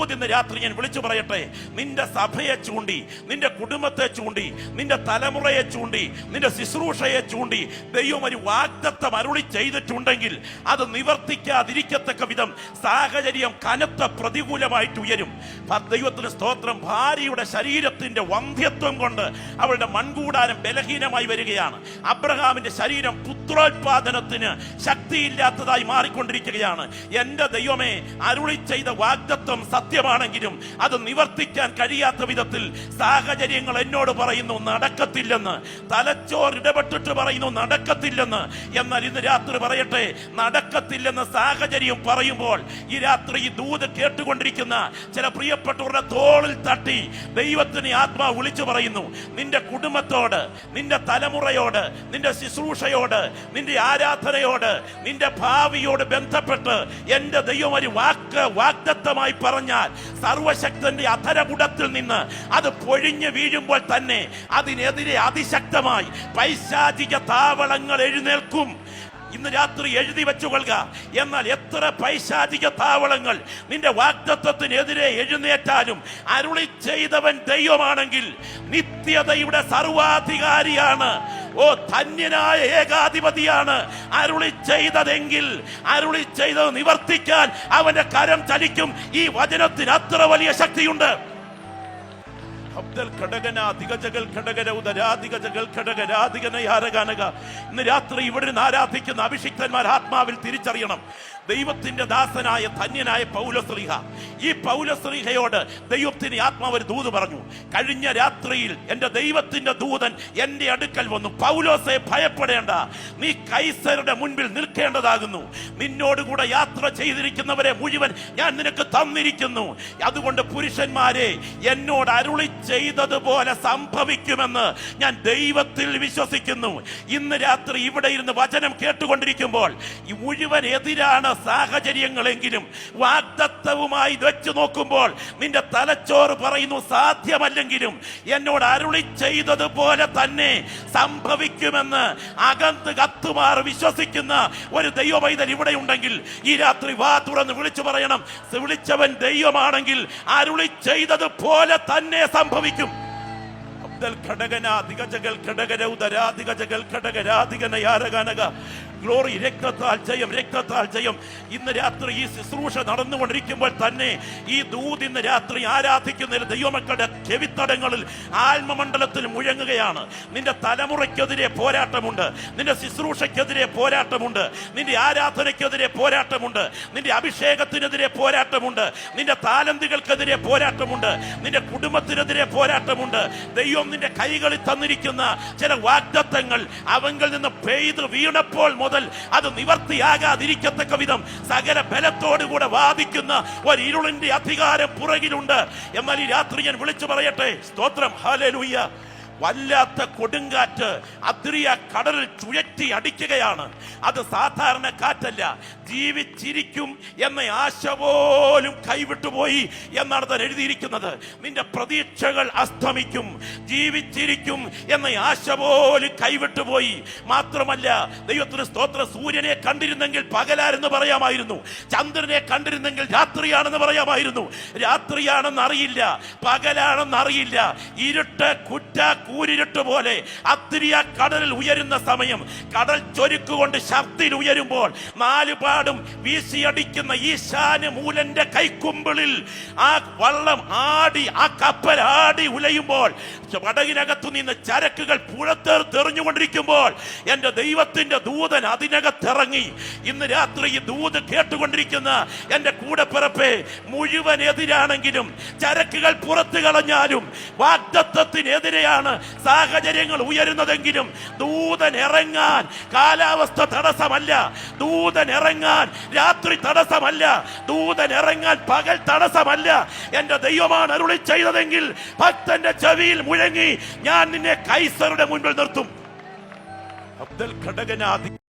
ദൂത് ഇന്ന് രാത്രി ഞാൻ വിളിച്ചു പറയട്ടെ. നിന്റെ സഭയെ ചൂണ്ടി നിന്റെ കുടുംബത്തെ ചൂണ്ടി നിന്റെ തലമുറയെ ചൂണ്ടി നിന്റെ ശുശ്രൂഷയെ ചൂണ്ടി ദൈവം ഒരു വാഗ്ദത്തം അരുളി ചെയ്തിട്ടുണ്ടെങ്കിൽ അത് നിവർത്തിക്കാതിരിക്കത്തക്ക വിധം സാഹചര്യം കനത്ത പ്രതികൂലമായിട്ട് ഉയരും. ദൈവത്തിന് സ്തോത്രം. ഭാര്യയുടെ ശരീരത്തിന്റെ വന്ധ്യത്വം കൊണ്ട് അവളുടെ മൺകൂടാരം ബലഹീനമായി വരികയാണ്. അബ്രഹാമിന്റെ ശരീരം പുത്രോത്പാദനത്തിന് ശക്തിയില്ലാത്തതായി മാറിക്കൊണ്ടിരിക്കുകയാണ്. എന്റെ ദൈവമേ അരുളി ചെയ്ത വാഗ്ദത്വം സത്യമാണെങ്കിലും അത് നിവർത്തിക്കാൻ കഴിയാത്ത വിധത്തിൽ സാഹചര്യങ്ങൾ എന്നോട് പറയുന്നു നടക്കത്തില്ലെന്ന്. തലച്ചോർ ഇടപെട്ടിട്ട് പറയുന്നു നടക്കത്തില്ലെന്ന്. എന്നാൽ ഇന്ന് രാത്രി പറയട്ടെ നടക്കത്തില്ലെന്ന് സാഹചര്യം പറയുമ്പോൾ ഈ രാത്രി ഈ ദൂത് കേട്ടുകൊണ്ടിരിക്കുന്ന ചില പ്രിയപ്പെട്ടവരുടെ തോളിൽ തട്ടി ദൈവത്തിന് ആത്മാ വിളിച്ചു പറയുന്നു നിന്റെ കുടുംബത്തോട് നിന്റെ തലമുറയോട് നിന്റെ ശുശ്രൂഷയോട് നിന്റെ ആരാധനയോട് നിന്റെ ഭാവിയോട് ബന്ധപ്പെട്ട് എന്റെ ദൈവം ഒരു വാക്ക് വാഗ്ദത്തമായി പറഞ്ഞാൽ സർവശക്തന്റെ അധരകുടത്തിൽ നിന്ന് അത് പൊഴിഞ്ഞു വീഴുമ്പോൾ തന്നെ അതിനെതിരെ അതിശക്തമായി പൈശാചിക താവളങ്ങൾ എഴുന്നേൽക്കും. ഇന്ന് രാത്രി എഴുതി വെച്ചുകൊള്ളുക. എന്നാൽ എത്ര പൈശാചിക താവളങ്ങൾ നിന്റെ വാഗ്ദത്വത്തിനെതിരെ എഴുന്നേറ്റാലും അരുളി ചെയ്തവൻ ദൈവമാണെങ്കിൽ നിത്യതയുടെ സർവാധികാരിയാണ് ഓ ധന്യനായ ഏകാധിപതിയാണ്. അരുളി ചെയ്തതെങ്കിൽ അരുളി ചെയ്തത് നിവർത്തിക്കാൻ അവന്റെ കരം ചലിക്കും. ഈ വചനത്തിന് അത്ര വലിയ ശക്തിയുണ്ട്. ഇന്ന് രാത്രി ഇവിടെ ആരാധിക്കുന്ന അഭിഷിക്തന്മാർ ആത്മാവിൽ തിരിച്ചറിയണം. ദൈവത്തിന്റെ ദാസനായ ധന്യനായ പൗലശ്രീഹ ഈ പൗലശ്രീഹയോട് ദൈവത്തിന് ആത്മാവ് ഒരു ദൂത് പറഞ്ഞു കഴിഞ്ഞ രാത്രിയിൽ എന്റെ ദൈവത്തിന്റെ ദൂതൻ എന്റെ അടുക്കൽ വന്നു. പൗലോസെ ഭയപ്പെടേണ്ട. നീ കൈസരുടെ മുൻപിൽ നിൽക്കേണ്ടതാകുന്നു. നിന്നോടുകൂടെ യാത്ര ചെയ്തിരിക്കുന്നവരെ മുഴുവൻ ഞാൻ നിനക്ക് തന്നിരിക്കുന്നു. അതുകൊണ്ട് പുരുഷന്മാരെ എന്നോട് അരുളി ചെയ്തതുപോലെ സംഭവിക്കുമെന്ന് ഞാൻ ദൈവത്തിൽ വിശ്വസിക്കുന്നു. ഇന്ന് രാത്രി ഇവിടെ ഇരുന്ന് വചനം കേട്ടുകൊണ്ടിരിക്കുമ്പോൾ മുഴുവൻ എതിരാണ് സാഹചര്യങ്ങളെങ്കിലും വാഗ്ദത്തവുമായി വെച്ചു നോക്കുമ്പോൾ നിന്റെ തലച്ചോറ് പറയുന്നു സാധ്യമല്ലെങ്കിലും എന്നോട് അരുളി ചെയ്തതുപോലെ തന്നെ സംഭവിക്കുമെന്ന് അകന്ത് കത്തുമാർ വിശ്വസിക്കുന്ന ഒരു ദൈവമൈതൽ ഇവിടെ ഉണ്ടെങ്കിൽ ഈ രാത്രി വാ തുറന്ന് വിളിച്ചു പറയണം. വിളിച്ചവൻ ദൈവമാണെങ്കിൽ അരുളി ചെയ്തതുപോലെ തന്നെ സംഭവിക്കും. അബ്ദൽ ഘടകന ദിഗജകൾ ഗ്ലോറി രക്തത്താൽ ജയം രക്തത്താൽ ജയം. ഇന്ന് രാത്രി ഈ ശുശ്രൂഷ നടന്നുകൊണ്ടിരിക്കുമ്പോൾ തന്നെ ഈ ദൂത് ഇന്ന് രാത്രി ആരാധിക്കുന്ന ദൈവമക്കളുടെ ചെവിത്തടങ്ങളിൽ ആത്മമണ്ഡലത്തിൽ മുഴങ്ങുകയാണ്. നിന്റെ തലമുറയ്ക്കെതിരെ പോരാട്ടമുണ്ട്. നിന്റെ ശുശ്രൂഷയ്ക്കെതിരെ പോരാട്ടമുണ്ട്. നിന്റെ ആരാധനയ്ക്കെതിരെ പോരാട്ടമുണ്ട്. നിന്റെ അഭിഷേകത്തിനെതിരെ പോരാട്ടമുണ്ട്. നിന്റെ താലന്തുകൾക്കെതിരെ പോരാട്ടമുണ്ട്. നിന്റെ കുടുംബത്തിനെതിരെ പോരാട്ടമുണ്ട്. ദൈവം നിന്റെ കൈകളിൽ തന്നിരിക്കുന്ന ചില വാഗ്ദത്തങ്ങൾ അവങ്കിൽ നിന്ന് പെയ്ത് വീണപ്പോൾ മുതൽ അത് നിവർത്തിയാകാതിരിക്കത്തക്ക വിധം സകല ബലത്തോടുകൂടെ വാദിക്കുന്ന ഒരു ഇരുളിന്റെ അധികാരം പുറകിലുണ്ട്. എന്നാൽ ഈ രാത്രി ഞാൻ വിളിച്ചു പറയട്ടെ. സ്തോത്രം. ഹാലലൂയ്യ വല്ലാത്ത കൊടുങ്കാറ്റ് അദ്രിയ കടലിൽ ചുഴറ്റി അടിക്കുകയാണ്. അത് സാധാരണ കാറ്റല്ല. ജീവിച്ചിരിക്കും എന്ന ആശ പോലും കൈവിട്ടുപോയി എന്നാണ് താൻ എഴുതിയിരിക്കുന്നത്. നിന്റെ പ്രതീക്ഷകൾ അസ്തമിക്കും. ജീവിച്ചിരിക്കും എന്ന ആശ പോലും കൈവിട്ടുപോയി മാത്രമല്ല ദൈവത്തിന് സ്തോത്ര. സൂര്യനെ കണ്ടിരുന്നെങ്കിൽ പകലാരെന്ന് പറയാമായിരുന്നു. ചന്ദ്രനെ കണ്ടിരുന്നെങ്കിൽ രാത്രിയാണെന്ന് പറയാമായിരുന്നു. രാത്രിയാണെന്ന് അറിയില്ല പകലാണെന്ന് അറിയില്ല ഇരുട്ട് കുറ്റ കൂരിരുട്ട് പോലെ അത്തിരിയ കടലിൽ ഉയരുന്ന സമയം കടൽ ചൊരുക്കുകൊണ്ട് ശക്തിയിൽ ഉയരുമ്പോൾ നാലുപാടും വീശിയടിക്കുന്ന ഈശാന മൂലന്റെ കൈക്കുമ്പിളിൽ ആ വള്ളം ആടി ആ കപ്പൽ ആടി ഉലയുമ്പോൾ വടകിനകത്തു നിന്ന് ചരക്കുകൾ പുഴത്തേർ തെറിഞ്ഞുകൊണ്ടിരിക്കുമ്പോൾ എന്റെ ദൈവത്തിന്റെ ദൂതൻ അതിനകത്തിറങ്ങി. ഇന്ന് രാത്രി ഈ ദൂത് കേട്ടുകൊണ്ടിരിക്കുന്ന എന്റെ കൂടെപ്പിറപ്പെ മുഴുവൻ എതിരാണെങ്കിലും ചരക്കുകൾ പുറത്തു കളഞ്ഞാലും വാഗ്ദത്വത്തിനെതിരെയാണ് സാഹചര്യങ്ങൾ ഉയരുന്നതെങ്കിലും ദൂതൻ ഇറങ്ങാൻ കാലാവസ്ഥ തടസ്സമല്ല. ദൂതൻ ഇറങ്ങാൻ രാത്രി തടസ്സമല്ല. ദൂതൻ ഇറങ്ങാൻ പകൽ തടസ്സമല്ല. എന്റെ ദൈവമാണ് അരുളി ചെയ്തതെങ്കിൽ ഭക്തന്റെ ചെവിയിൽ മുഴങ്ങി ഞാൻ നിന്നെ കൈസറുടെ മുൻപിൽ നിർത്തും. അബ്ദുൽ ഘടകനാഥി